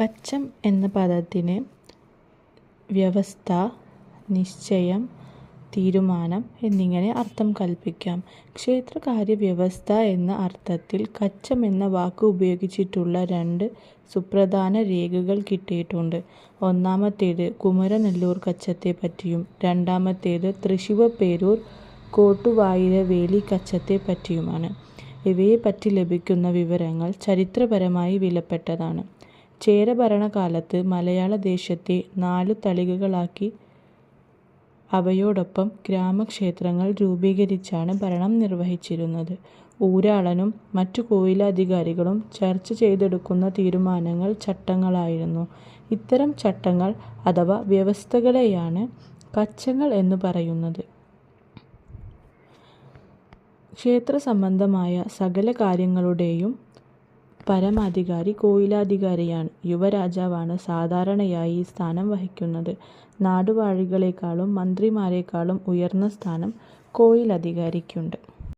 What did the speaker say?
കച്ചം എന്ന പദത്തിന് വ്യവസ്ഥ നിശ്ചയം തീരുമാനം എന്നിങ്ങനെ അർത്ഥം കൽപ്പിക്കാം ക്ഷേത്രകാര്യവ്യവസ്ഥ എന്ന അർത്ഥത്തിൽ കച്ചം എന്ന വാക്ക് ഉപയോഗിച്ചിട്ടുള്ള രണ്ട് സുപ്രധാന രേഖകൾ കിട്ടിയിട്ടുണ്ട്. ഒന്നാമത്തേത് കുമരനെല്ലൂർ കച്ചത്തെ പറ്റിയും രണ്ടാമത്തേത് തൃശ്ശിവപേരൂർ കോട്ടുവായിരവേലി കച്ചത്തെ പറ്റിയുമാണ് ഇവയെപ്പറ്റി ലഭിക്കുന്ന വിവരങ്ങൾ ചരിത്രപരമായി വിലപ്പെട്ടതാണ്. ചേര ഭരണകാലത്ത് മലയാളദേശത്തെ നാലു തളികകളാക്കി അവയോടൊപ്പം ഗ്രാമക്ഷേത്രങ്ങൾ രൂപീകരിച്ചാണ് ഭരണം നിർവഹിച്ചിരുന്നത്. ഊരാളനും മറ്റു കോയിലാധികാരികളും ചർച്ച ചെയ്തെടുക്കുന്ന തീരുമാനങ്ങൾ ചട്ടങ്ങളായിരുന്നു. ഇത്തരം ചട്ടങ്ങൾ അഥവാ വ്യവസ്ഥകളെയാണ് കച്ചങ്ങൾ എന്ന് പറയുന്നത്. ക്ഷേത്രസംബന്ധമായ സകല കാര്യങ്ങളുടെയും പരമാധികാരി കോയിലാധികാരിയാണ്. യുവരാജാവാണ് സാധാരണയായി ഈ സ്ഥാനം വഹിക്കുന്നത്. നാടുവാഴികളെക്കാളും മന്ത്രിമാരെക്കാളും ഉയർന്ന സ്ഥാനം കോയിലധികാരിക്കുണ്ട്.